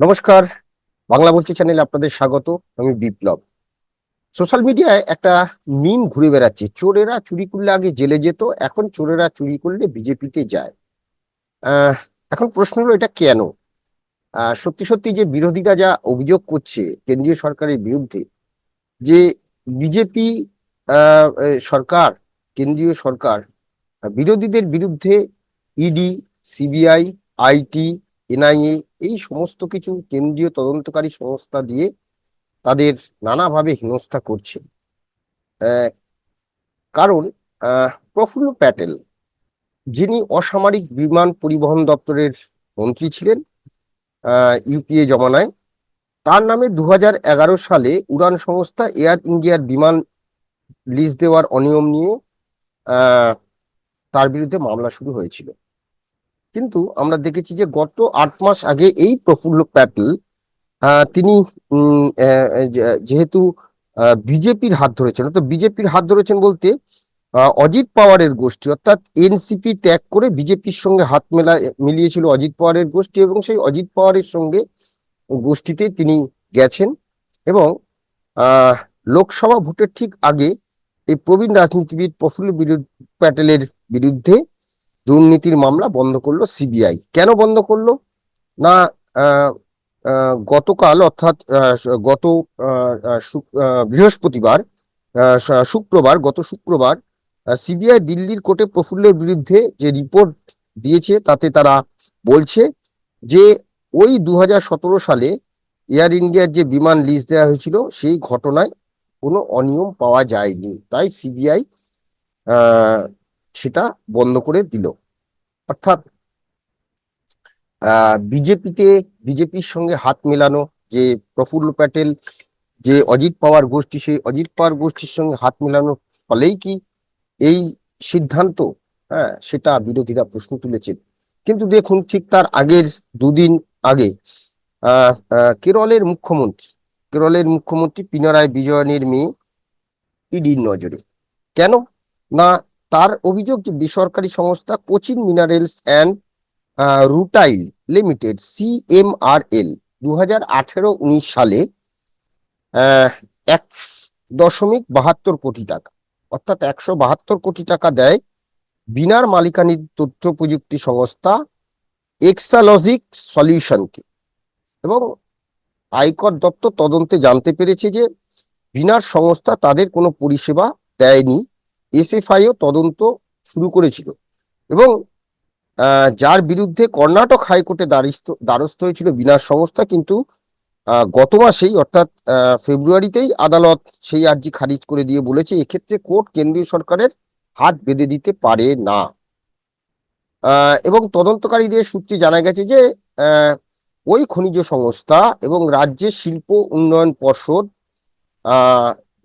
নমস্কার, বাংলা বলছি চ্যানেলে আপনাদের স্বাগত, আমি বিপ্লব। সোশ্যাল মিডিয়ায় একটা মিম ঘুরে বেড়াচ্ছে, চোরেরা চুরি করলে আগে জেলে যেত, এখন চোরেরা চুরি করলে বিজেপিতে যায়। এখন প্রশ্ন হলো এটা কেন? সত্যি সত্যি যে বিরোধীরা যা অভিযোগ করছে কেন্দ্রীয় সরকারের বিরুদ্ধে, যে বিজেপি সরকার, কেন্দ্রীয় সরকার, বিরোধীদের বিরুদ্ধে ইডি, সিবিআই, আইটি, এনআইএ এই সমস্ত কিছু কেন্দ্রীয় তদন্তকারী সংস্থা দিয়ে তাদের নানাভাবে হেনস্থা করছে। কারণ প্রফুল্ল প্যাটেল, যিনি অসামরিক বিমান পরিবহন দপ্তরের মন্ত্রী ছিলেন ইউপিএ জমানায়, তার নামে দু হাজার এগারো সালে উড়ান সংস্থা এয়ার ইন্ডিয়ার বিমান লিজ দেওয়ার অনিয়ম নিয়ে তার বিরুদ্ধে মামলা শুরু হয়েছিল। কিন্তু আমরা দেখেছি যে গত আট মাস আগে এই প্রফুল্ল প্যাটেল তিনি যেহেতু বিজেপির হাত ধরেছেন তো বিজেপির হাত ধরেছেন বলতে অজিত পাওয়ারের গোষ্ঠী, অর্থাৎ এনসিপি ত্যাগ করে বিজেপির সঙ্গে হাত মেলা, মিলিয়েছিল অজিত পাওয়ারের গোষ্ঠী এবং সেই অজিত পাওয়ারের সঙ্গে গোষ্ঠীতে তিনি গেছেন এবং লোকসভা ভোটের ঠিক আগে এই প্রবীণ রাজনীতিবিদ প্রফুল্ল প্যাটেলের বিরুদ্ধে দুর্নীতির মামলা বন্ধ করল সিবিআই। কেন বন্ধ করল? না গতকাল অর্থাৎ গত বৃহস্পতিবার শুক্রবার, গত শুক্রবার সিবিআই দিল্লির কোর্টে প্রফুল্লের বিরুদ্ধে যে রিপোর্ট দিয়েছে তাতে তারা বলছে যে ওই দু হাজার সতেরো সালে এয়ার ইন্ডিয়ার যে বিমান লিজ দেওয়া হয়েছিল সেই ঘটনায় কোনো অনিয়ম পাওয়া যায়নি। তাই সিবিআই সেটা বন্ধ করে দিল। অর্থাৎ বিজেপিতে বিজেপির সঙ্গে হাত মেলানো যে প্রফুল্ল প্যাটেল, যে অজিত পাওয়ার গোষ্ঠী, সেই অজিত পাওয়ার গোষ্ঠীর সঙ্গে হাত মেলানোর ফলেই কি এই সিদ্ধান্ত? হ্যাঁ সেটা বিরোধীরা প্রশ্ন তুলেছেন। কিন্তু দেখুন, ঠিক তার আগের দুদিন আগে কেরলের মুখ্যমন্ত্রী কেরলের মুখ্যমন্ত্রী পিনারায় বিজয়নের মেয়ে ইডির নজরে। কেন? না তার অভিযোগ যে বেসরকারি সংস্থা Cochin minerals and rutile limited, CMRL দু হাজার আঠেরো উনিশ সালে এক দশমিক বাহাত্তর কোটি টাকা, অর্থাৎ একশো বাহাত্তর কোটি টাকা দেয় বিনার মালিকানির তথ্য প্রযুক্তি সংস্থা এক্সালজিক সলিউশনকে। এবং আয়কর দপ্তর তদন্তে জানতে পেরেছে যে বিনার সংস্থা তাদের কোনো পরিষেবা দেয়নি। এসএফআইও তদন্ত শুরু করেছিল এবং যার বিরুদ্ধে কর্ণাটক হাইকোর্টে দ্বারস্থ হয়েছিল বিনার সংস্থা কিন্তু গত মাসেই অর্থাৎ ফেব্রুয়ারিতেই আদালত সেই আর্জি খারিজ করে দিয়ে বলেছে এক্ষেত্রে কোর্ট কেন্দ্রীয় সরকারের হাত বেঁধে দিতে পারে না। এবং তদন্তকারীদের সূত্রে জানা গেছে যে ওই খনিজ সংস্থা এবং রাজ্যের শিল্প উন্নয়ন পর্ষদ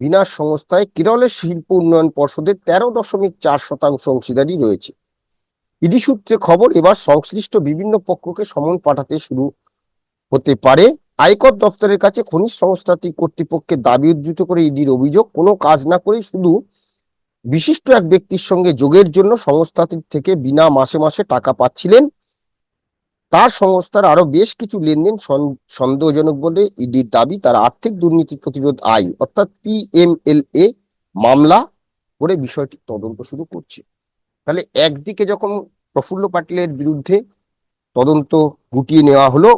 বিনাশ সংস্থায় কেরলের শিল্প উন্নয়ন পর্ষদের তেরো দশমিক চার শতাংশ অংশীদারি রয়েছে। ইডি সূত্রে খবর, এবার সংশ্লিষ্ট বিভিন্ন পক্ষকে সমন পাঠাতে শুরু হতে পারে। আয়কর দপ্তরের কাছে খনিজ সংস্থাটি কর্তৃপক্ষের দাবি উদ্ধৃত করে ইডির অভিযোগ, কোনো কাজ না করে শুধু বিশিষ্ট এক ব্যক্তির সঙ্গে যোগের জন্য সংস্থাটির থেকে বিনা মাসে মাসে টাকা পাচ্ছিলেন। তার সংস্থার আরও বেশ কিছু লেনদেন সন্দেহজনক বলে ইডির দাবি, তার আর্থিক দুর্নীতি প্রতিরোধ আইন, অর্থাৎ পিএমএলএ মামলা করে বিষয়টি তদন্ত শুরু করছে। তাহলে একদিকে যখন প্রফুল্ল পাটিলের বিরুদ্ধে তদন্ত গুটিয়ে নেওয়া হলো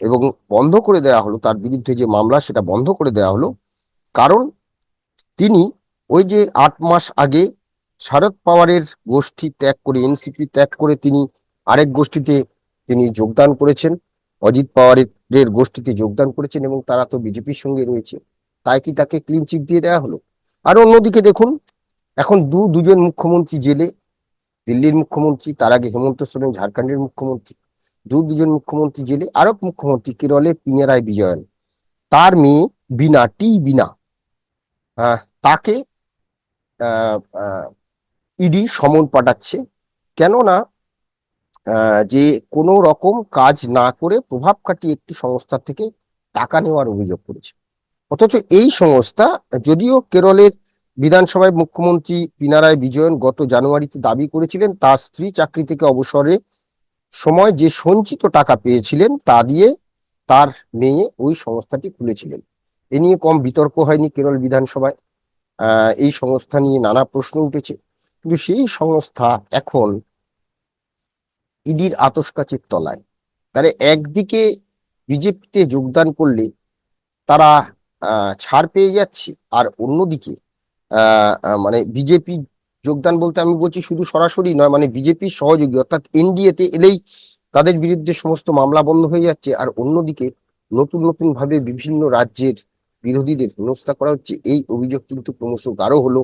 এবং বন্ধ করে দেওয়া হলো, তার বিরুদ্ধে যে মামলা, সেটা বন্ধ করে দেওয়া হলো, কারণ তিনি ওই যে আট মাস আগে শারদ পাওয়ারের গোষ্ঠী ত্যাগ করে এনসিপি ত্যাগ করে তিনি আরেক গোষ্ঠীতে তিনি যোগদান করেছেন। অজিত পাওয়ারের গোষ্ঠীতে যোগদান করেছেন এবং তারা তো বিজেপির সঙ্গে রয়েছে। তাই কি তাকে ক্লিন চিট দিয়ে দেওয়া হলো? আর অন্যদিকে দেখুন, এখন দু, দুজন মুখ্যমন্ত্রী জেলে, দিল্লির মুখ্যমন্ত্রী, তার আগে হেমন্ত সোরেন, ঝাড়খণ্ডের মুখ্যমন্ত্রী, দু, দুজন মুখ্যমন্ত্রী জেলে আরব মুখ্যমন্ত্রী, কেরলের পিনারায় বিজয়ন। তার মেয়ে বিনা, টি বিনা তাকে ইডি সমন পাঠাচ্ছে। কেননা যে কোনো রকম কাজ না করে প্রভাব খাটিয়ে একটি সংস্থা থেকে টাকা নেওয়ার অভিযোগ করেছে। অথচ এই সংস্থা, যদিও কেরলের বিধানসভায় মুখ্যমন্ত্রী পিনারায় বিজয়ন গত জানুয়ারিতে দাবি করেছিলেন, তার স্ত্রী চাকরি থেকে অবসরে সময় যে সঞ্চিত টাকা পেয়েছিলেন তা দিয়ে তার মেয়ে ওই সংস্থাটি খুলেছিলেন। এ নিয়ে কম বিতর্ক হয়নি কেরল বিধানসভায়। এই সংস্থা নিয়ে নানা প্রশ্ন উঠেছে। কিন্তু সেই সংস্থা এখন ইডির আতসকাচের তলায়। তারা একদিকে বিজেপিতে যোগদান করলে তারা ছাড় পেয়ে যাচ্ছে, আর অন্যদিকে মানে বিজেপি যোগদান বলতে আমি বলছি শুধু সরাসরি নয় মানে বিজেপির সহযোগী, অর্থাৎ এনডিএতে এলেই তাদের বিরুদ্ধে সমস্ত মামলা বন্ধ হয়ে যাচ্ছে, আর অন্যদিকে নতুন নতুন ভাবে বিভিন্ন রাজ্যের বিরোধীদের হেনস্থা করা হচ্ছে। এই অভিযোগ কিন্তু ক্রমশ গাঢ় হলো।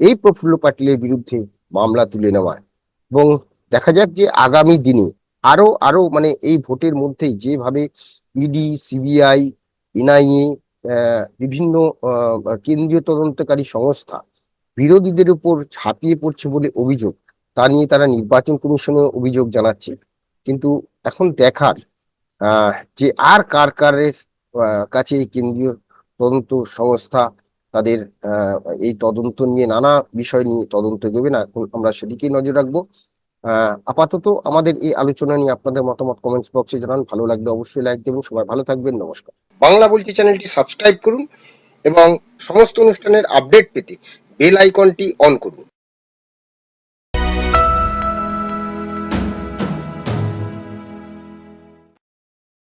এই প্রফুল্ল পাটিলের বিরুদ্ধে মামলা তুলে নেওয়ার। এবং দেখা যাক যে আগামী দিনে আরও আরও মানে এই ভোটের মধ্যেই যেভাবে ইডি সিবিআই এনআইএ বিভিন্ন কেন্দ্রীয় তদন্তকারী সংস্থা বিরোধীদের উপর ঝাঁপিয়ে পড়ছে বলে অভিযোগ, তা নিয়ে তারা নির্বাচন কমিশনে অভিযোগ জানাচ্ছে। কিন্তু এখন দেখার যে আর কার কারের কাছে এই কেন্দ্রীয় তদন্ত সংস্থা তাদের এই তদন্ত নিয়ে নানা বিষয় নিয়ে তদন্ত এগোবে না, এখন আমরা সেদিকেই নজর রাখব। আপাতত আমাদের এই আলোচনা নিয়ে আপনাদের মতামত কমেন্টস বক্সে জানান। ভালো লাগলে অবশ্যই লাইক দেবেন। সবাই ভালো থাকবেন। নমস্কার। বাংলা বলছি চ্যানেলটি সাবস্ক্রাইব করুন এবং সমস্ত অনুষ্ঠানের আপডেট পেতে বেল আইকনটি অন করুন।